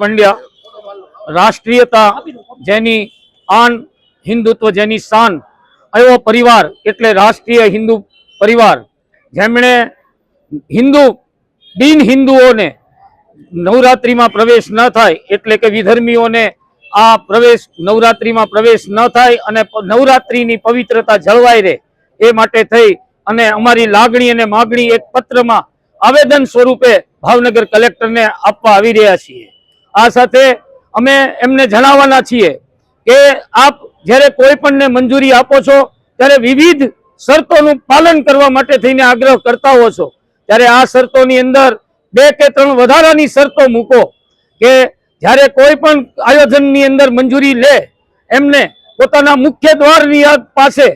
પંડ્યા, રાષ્ટ્રીયતા જેની આન હિન્દુત્વ જેની શાન, એવો પરિવાર એટલે રાષ્ટ્રીય હિન્દુ પરિવાર. જેમણે હિન્દુ બિન હિન્દુઓને નવરાત્રિમાં પ્રવેશ ન થાય, એટલે કે વિધર્મીઓને આ પ્રવેશ, નવરાત્રિમાં પ્રવેશ ન થાય અને નવરાત્રિની પવિત્રતા જળવાઈ રહે, એ માટે થઈ અને અમારી લાગણી અને માગણી એક પત્રમાં આવેદન સ્વરૂપે ભાવનગર કલેક્ટરને આપવા આવી રહ્યા છીએ. આ સાથે અમે એમને જણાવવાના છીએ કે આપ જ્યારે કોઈ પણને મંજૂરી આપો છો, ત્યારે વિવિધ શરતોનું પાલન કરવા માટે થઈને આગ્રહ કરતા હો છો. ત્યારે આ શરતોની અંદર બે કે ત્રણ વધારાની શરતો મૂકો કે જ્યારે કોઈ પણ આયોજનની અંદર મંજૂરી લે, એમને પોતાના મુખ્ય દ્વારની પાસે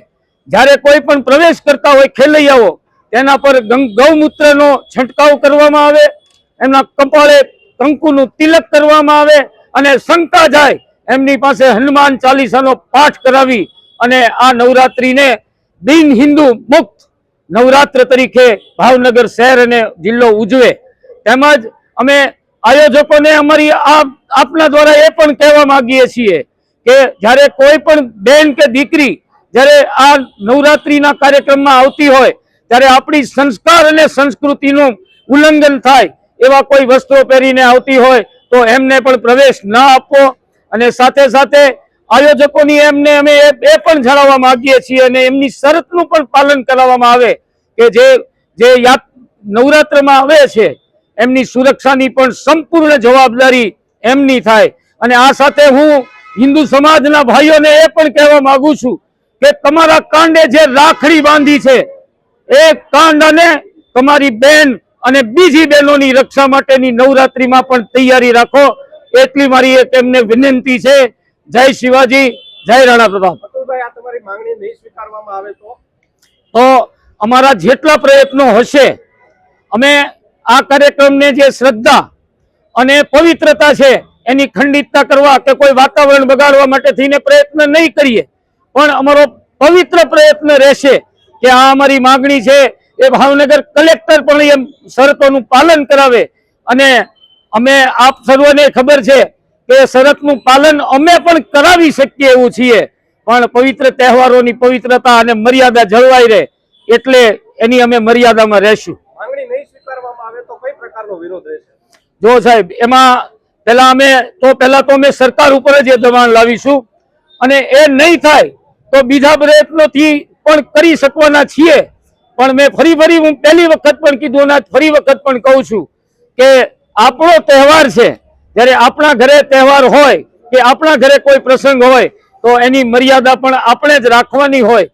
જ્યારે કોઈ પણ પ્રવેશ કરતા હોય ખેલૈયાઓ, તેના પર ગૌમૂત્રનો છંટકાવ કરવામાં આવે, એમના કપાળે કંકુનું તિલક કરવામાં આવે અને શંકા જાય, એમની પાસે હનુમાન ચાલીસાનો પાઠ કરાવી અને આ નવરાત્રિને બિન હિન્દુ મુક્ત નવરાત્ર તરીકે ભાવનગર શહેર અને જિલ્લો ઉજવે. તેમજ અમે આયોજકોને અમારી આપના દ્વારા એ પણ કહેવા માંગીએ છીએ કે જ્યારે કોઈ પણ બેન કે દીકરી જ્યારે આ નવરાત્રિના કાર્યક્રમમાં આવતી હોય, ત્યારે આપણી સંસ્કાર અને સંસ્કૃતિનું ઉલ્લંઘન થાય એવા કોઈ વસ્ત્રો પહેરીને આવતી હોય તો એમને પણ પ્રવેશ ન આપવો. અને સાથે સાથે આયોજકોની એમને અમે એ પણ જણાવવા માંગીએ છીએ અને એમની શરતનું પણ પાલન કરાવવામાં આવે કે જે જે યાત નવરાત્રમાં આવે છે, એમની સુરક્ષાની પણ સંપૂર્ણ જવાબદારી એમની થાય. અને આ સાથે હું હિન્દુ સમાજના ભાઈઓને એ પણ કહેવા માંગુ છું કે તમારા કાંડે જે રાખડી બાંધી છે, એ કાંડ અને તમારી બેન અને બીજી બહેનોની રક્ષા માટેની નવરાત્રીમાં પણ તૈયારી રાખો. એટલી મારી એક એમને વિનંતી છે. જય શિવાજી જય રાણા પ્રતાપ. તો અમારા જેટલા પ્રયત્નો હશે અમે આ કાર્યક્રમને જે શ્રદ્ધા અને પવિત્રતા છે એની ખંડિતતા કરવા કે કોઈ વાતાવરણ બગાડવા માટે થઈને પ્રયત્ન નહીં કરીએ. પણ અમારો પવિત્ર પ્રયત્ન રહેશે કે આ અમારી માગણી છે એ ભાવનગર કલેક્ટર પણ એમ શરતોનું પાલન કરાવે. અને અમે આપ સર્વને ખબર છે કે શરતનું પાલન અમે પણ કરાવી શકીએ એવું છીએ. પણ પવિત્ર તહેવારોની પવિત્રતા અને મર્યાદા જળવાઈ રહે એટલે એની અમે મર્યાદામાં રહેશું. નહીં સ્વીકારવામાં આવે તો કઈ પ્રકારનો વિરોધ રહેશે? જો સાહેબ એમાં પેલા અમે તો પેલા તો અમે સરકાર ઉપર જ એ દબાણ લાવીશું. અને એ નહીં થાય તો બીજા પ્રયત્નોથી પણ કરી શકવાના છીએ. પણ મેં ફરી ફરી હું પહેલી વખત પણ કીધું અને ફરી વખત પણ કહું છું કે આપણો તહેવાર છે, જ્યારે આપણા ઘરે તહેવાર હોય કે આપણા ઘરે કોઈ પ્રસંગ હોય, તો એની મર્યાદા પણ આપણે જ રાખવાની હોય.